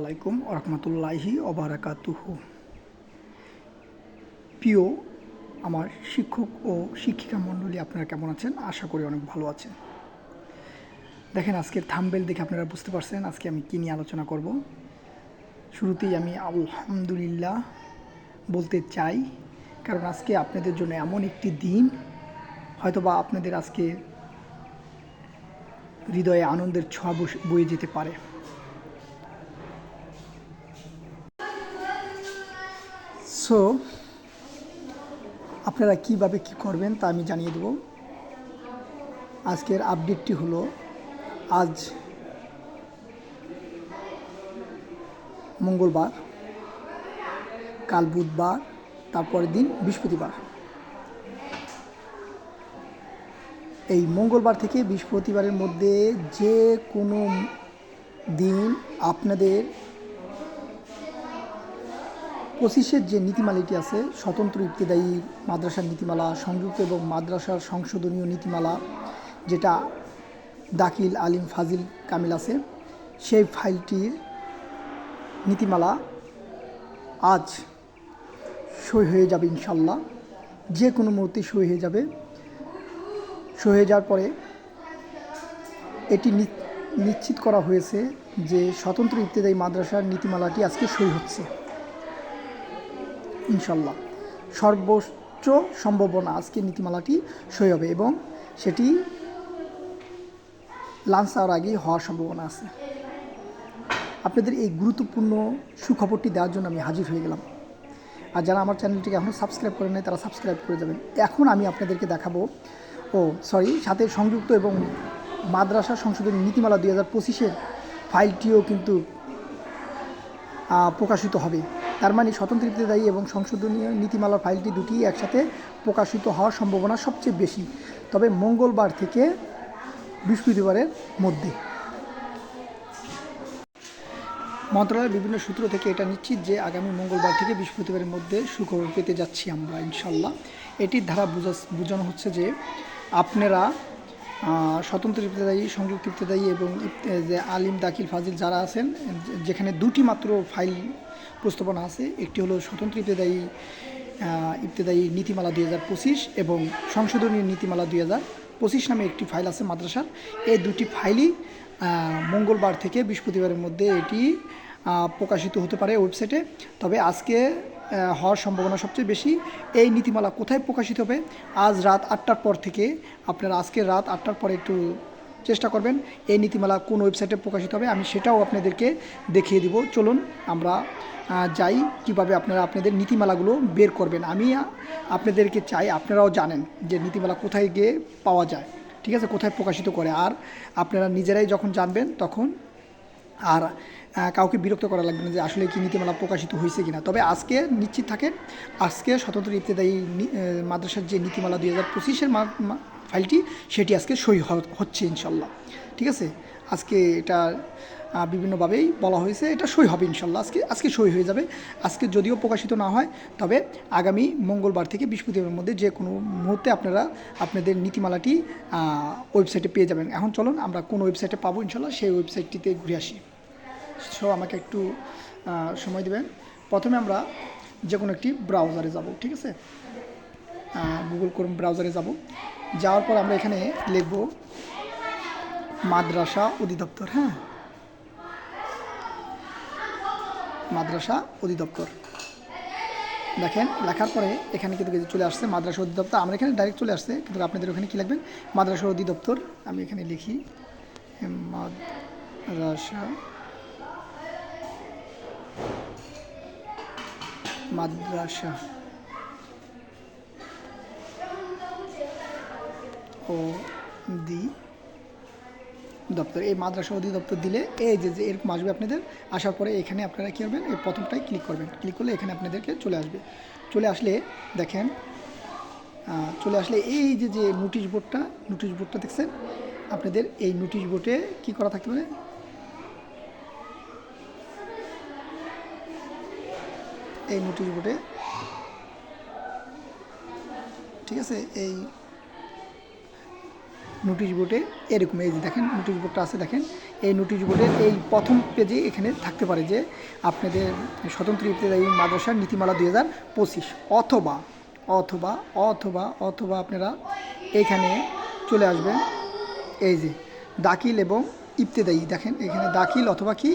আলাইকুম রহমতুল্লাহি অবরাকাতুহু প্রিয় আমার শিক্ষক ও শিক্ষিকা মণ্ডলী, আপনারা কেমন আছেন? আশা করি অনেক ভালো আছেন। দেখেন, আজকের থাম্বেল দেখে আপনারা বুঝতে পারছেন আজকে আমি কী নিয়ে আলোচনা করব। শুরুতেই আমি আলহামদুলিল্লাহ বলতে চাই, কারণ আজকে আপনাদের জন্য এমন একটি দিন, হয়তোবা আপনাদের আজকে হৃদয়ে আনন্দের ছোঁয়া বয়ে যেতে পারে। সো আপনারা কীভাবে কি করবেন তা আমি জানিয়ে দেব। আজকের আপডেটটি হলো, আজ মঙ্গলবার, কাল বুধবার, তারপরের দিন বৃহস্পতিবার। এই মঙ্গলবার থেকে বৃহস্পতিবারের মধ্যে যে কোনো দিন আপনাদের পঁচিশের যে নীতিমালাটি আছে, স্বতন্ত্র ইবতেদায়ী মাদ্রাসার নীতিমালা, সংযুক্ত এবং মাদ্রাসার সংশোধনীয় নীতিমালা, যেটা দাখিল আলিম ফাজিল কামিল আছে, সেই ফাইলটির নীতিমালা আজ সই হয়ে যাবে ইনশাল্লাহ যে কোনো মুহূর্তে সই হয়ে যাবে। সই হয়ে যাওয়ার পরে এটি নিশ্চিত করা হয়েছে যে স্বতন্ত্র ইবতেদায়ী মাদ্রাসার নীতিমালাটি আজকে সই হচ্ছে। ইনশাল্লাহ। সর্বোচ্চ সম্ভাবনা আজকে নীতিমালাটি সই হবে এবং সেটি লাঞ্চ আওয়ার আগেই হওয়ার সম্ভাবনা আছে। আপনাদের এই গুরুত্বপূর্ণ সুখবরটি দেওয়ার জন্য আমি হাজির হয়ে গেলাম। আর যারা আমার চ্যানেলটিকে এখনও সাবস্ক্রাইব করেন নাই, তারা সাবস্ক্রাইব করে যাবেন। এখন আমি আপনাদেরকে দেখাবো, ও সরি সাথে সংযুক্ত এবং মাদ্রাসা সংশোধনী নীতিমালা দুই হাজার ফাইলটিও কিন্তু প্রকাশিত হবে। তার মানে স্বতন্ত্র ইবতেদায়ী এবং সংশোধনীয় নীতিমালার ফাইলটি দুটি একসাথে প্রকাশিত হওয়ার সম্ভাবনা সবচেয়ে বেশি। তবে মঙ্গলবার থেকে বৃহস্পতিবারের মধ্যে। মন্ত্রণালয়ের বিভিন্ন সূত্র থেকে এটা নিশ্চিত যে আগামী মঙ্গলবার থেকে বৃহস্পতিবারের মধ্যে সুখবর পেতে যাচ্ছি আমরা ইনশাল্লাহ এটির ধারা বোঝা বোঝানো হচ্ছে যে আপনারা স্বতন্ত্র ইবতেদায়ী, সংযুক্ত ইবতেদায়ী এবং যে আলিম দাখিল ফাজিল যারা আছেন, যেখানে দুটি মাত্র ফাইল প্রস্তাবনা আছে, একটি হলো স্বতন্ত্র ইবতেদায়ী ইবতেদায়ী নীতিমালা দুই হাজার পঁচিশ এবং সংশোধনীয় নীতিমালা দুই হাজার পঁচিশ নামে একটি ফাইল আছে মাদ্রাসার। এই দুটি ফাইলই মঙ্গলবার থেকে বৃহস্পতিবারের মধ্যে এটি প্রকাশিত হতে পারে ওয়েবসাইটে। তবে আজকে হওয়ার সম্ভাবনা সবচেয়ে বেশি। এই নীতিমালা কোথায় প্রকাশিত হবে? আজ রাত আটটার পর থেকে আপনারা আজকে রাত আটটার পরে একটু চেষ্টা করবেন এই নীতিমালা কোন ওয়েবসাইটে প্রকাশিত হবে, আমি সেটাও আপনাদেরকে দেখিয়ে দিব। চলুন আমরা যাই, কীভাবে আপনারা আপনাদের নীতিমালাগুলো বের করবেন। আমি আপনাদেরকে চাই, আপনারাও জানেন যে নীতিমালা কোথায় গিয়ে পাওয়া যায়। ঠিক আছে? কোথায় প্রকাশিত করে। আর আপনারা নিজেরাই যখন জানবেন, তখন আর কাউকে বিরক্ত করা লাগবে না যে আসলে কি নীতিমালা প্রকাশিত হয়েছে কিনা। তবে আজকে নিশ্চিত থাকে আজকে স্বতন্ত্র ইবতেদায়ী মাদ্রাসার যে নীতিমালা দুই হাজার পঁচিশের ফাইলটি, সেটি আজকে সই হচ্ছে ইনশাল্লাহ। ঠিক আছে? আজকে এটা বিভিন্নভাবেই বলা হয়েছে। এটা সই হবে ইনশাল্লাহ। আজকে আজকে সই হয়ে যাবে। আজকে যদিও প্রকাশিত না হয়, তবে আগামী মঙ্গলবার থেকে বৃহস্পতিবারের মধ্যে যে কোনো মুহূর্তে আপনারা আপনাদের নীতিমালাটি ওয়েবসাইটে পেয়ে যাবেন। এখন চলুন, আমরা কোন ওয়েবসাইটে পাবো ইনশাল্লাহ, সেই ওয়েবসাইটটিতে ঘুরে আসি। সো, আমাকে একটু সময় দেবেন। প্রথমে আমরা যে কোনো একটি ব্রাউজারে যাব, ঠিক আছে? গুগল ক্রোম ব্রাউজারে যাব। যাওয়ার পর আমরা এখানে লিখব মাদ্রাসা অধিদপ্তর হ্যাঁ? মাদ্রাসা অধিদপ্তর। দেখেন, লেখার পরে এখানে কিন্তু চলে আসছে মাদ্রাসা অধিদপ্তর। আমরা এখানে ডাইরেক্ট চলে আসছে, কিন্তু আপনাদের ওখানে কী লাগবেন মাদ্রাসা অধিদপ্তর, আমি এখানে লিখি মাদ্রাসা মাদ্রাসা ও দি দপ্তর, এই মাদ্রাসা অধিদপ্তর দিলে এই যে যে এরকম আসবে আপনাদের, আসার পরে এখানে আপনারা কী করবেন? এই প্রথমটাই ক্লিক করবেন। ক্লিক করলে এখানে আপনাদেরকে চলে আসবে। চলে আসলে দেখেন চলে আসলে এই যে যে নোটিশ বোর্ডটা নোটিশ বোর্ডটা দেখছেন? আপনাদের এই নোটিশ বোর্ডে কি করা থাকতে পারে? এই নোটিশ বোর্ডে ঠিক আছে? এই নোটিশ বোর্ডে এরকম, এই যে দেখেন নোটিশ বোর্ডটা আছে, দেখেন। এই নোটিশ বোর্ডের এই প্রথম পেজে এখানে থাকতে পারে যে, আপনাদের স্বতন্ত্র ইফতেদায়ী মাদ্রাসার নীতিমালা দুই হাজার পঁচিশ। অথবা অথবা অথবা অথবা আপনারা এইখানে চলে আসবেন। এই যে, দাখিল এবং ইফতেদায়ী দেখেন, এখানে দাখিল অথবা কি?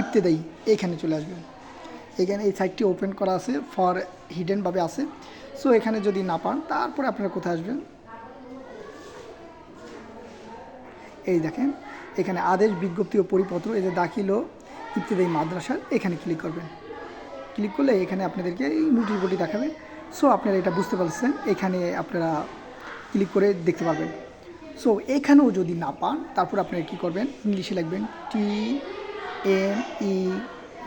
ইফতেদায়ী এইখানে চলে আসবেন। এখানে এই সাইটটি ওপেন করা আছে ফর হিডেনভাবে আছে। সো এখানে যদি না পান, তারপরে আপনারা কোথায় আসবেন? এই দেখেন, এখানে আদেশ, বিজ্ঞপ্তি ও পরিপত্র, এই যে দাখিল ইত্যাদি মাদ্রাসার, এখানে ক্লিক করবেন। ক্লিক করলে এখানে আপনাদেরকে এই নোটিশ বোর্ডটি দেখাবে। সো আপনারা এটা বুঝতে পারছেন, এখানে আপনারা ক্লিক করে দেখতে পারবেন। সো এখানেও যদি না পান, তারপর আপনারা কী করবেন? ইংলিশে লিখবেন T M E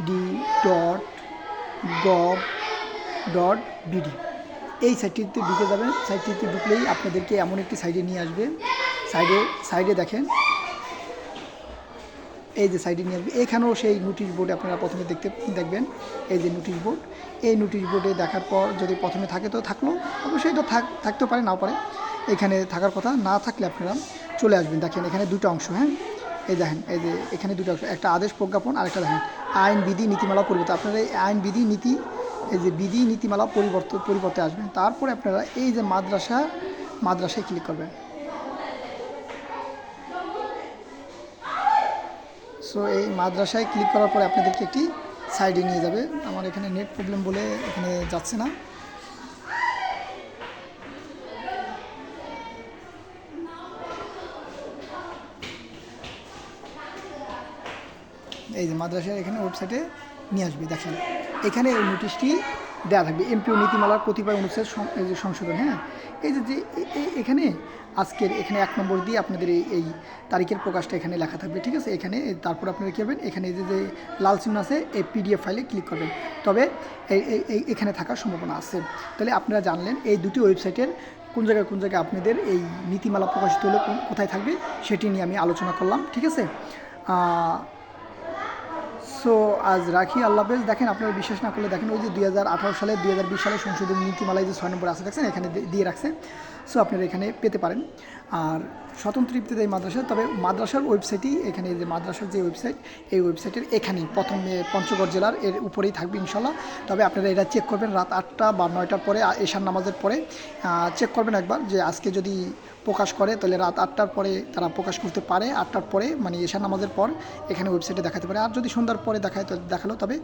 D dot gov dot BD এই সাইটটিতে ঢুকে যাবেন। সাইটটিতে ঢুকলেই আপনাদেরকে এমন একটি সাইটে নিয়ে আসবে সাইডে সাইডে দেখেন। এই যে সাইডে নিয়ে আসবে। এখানেও সেই নোটিশ বোর্ডে আপনারা প্রথমে দেখতে দেখবেন। এই যে নোটিশ বোর্ড এই নোটিশ বোর্ডে দেখার পর যদি প্রথমে থাকে তো থাকল। অবশ্যই এটা থাক, থাকতেও পারে, নাও পারে। এখানে থাকার কথা না থাকলে আপনারা চলে আসবেন। দেখেন এখানে দুটো অংশ হ্যাঁ? এই দেখেন, এই যে এখানে দুটো অংশ। একটা আদেশ প্রজ্ঞাপন, আরেকটা দেখেন, আইন, বিধি, নীতিমালা পরিবর্তন। আপনারা এই আইন, বিধি, নীতি, এই যে বিধি, নীতিমালা পরিবর্তন পরিবর্তে আসবেন। তারপরে আপনারা এই যে মাদ্রাসা, মাদ্রাসায় ক্লিক করবেন। সো এই মাদ্রাসায় ক্লিক করার পরে আপনাদেরকে একটি সাইডে নিয়ে যাবে। আমার এখানে নেট প্রবলেম বলে এখানে যাচ্ছে না। এই যে মাদ্রাসার এখানে ওয়েবসাইটে নিয়ে আসবে, দেখেন। এখানে এই নোটিশটি দেওয়া থাকবে। এমপিও নীতিমালার কতিপয় অনুচ্ছেদ যে সংশোধন হ্যাঁ? এই যে এখানে আজকের, এখানে এক নম্বর দিয়ে আপনাদের এই এই তারিখের প্রকাশটা এখানে লেখা থাকবে, ঠিক আছে? এখানে তারপর আপনারা কী করবেন এখানে যে যে লাল চিহ্ন আছে, এই পিডিএফ ফাইলে ক্লিক করবেন। তবে এই এখানে থাকার সম্ভাবনা আছে। তাহলে আপনারা জানলেন এই দুটি ওয়েবসাইটের কোন জায়গায় কোন জায়গায় আপনাদের এই নীতিমালা প্রকাশিত হলে কোথায় থাকবে, সেটি নিয়ে আমি আলোচনা করলাম, ঠিক আছে? সো আজ রাখি, আল্লাহ হাফেজ। দেখেন, আপনারা বিশ্বাস না করলে দেখেন, ওই যে দুই হাজার আঠারো সালে, দুই হাজার বিশ সালে সংশোধনী নীতিমালায় যে ছয় নম্বর আছে, দেখছেন? এখানে দিয়ে রাখছে। সো আপনারা এখানে পেতে পারেন। আর স্বতন্ত্র ইফতেদায়ী মাদ্রাসা, তবে মাদ্রাসার ওয়েবসাইটই এখানে যে মাদ্রাসার যে ওয়েবসাইট, এই ওয়েবসাইটের এখানেই, প্রথমে পঞ্চগড় জেলার, এর উপরেই থাকবে ইনশাল্লাহ। তবে আপনারা এটা চেক করবেন রাত আটটা বা নয়টার পরে এশার নামাজের পরে। চেক করবেন একবার যে আজকে যদি প্রকাশ করে, তাহলে রাত আটটার পরে তারা প্রকাশ করতে পারে। আটটার পরে মানে এশার নামাজের পর এখানে ওয়েবসাইটে দেখাতে পারে। আর যদি সন্ধ্যার পরে দেখায়, তো দেখাল। তবে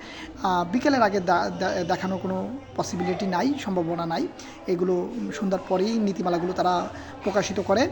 বিকেলের আগে দেখানোর কোনো পসিবিলিটি নাই, সম্ভাবনা নাই। এগুলো সন্ধ্যার পরেই নীতিমালাগুলো তারা প্রকাশিত করে।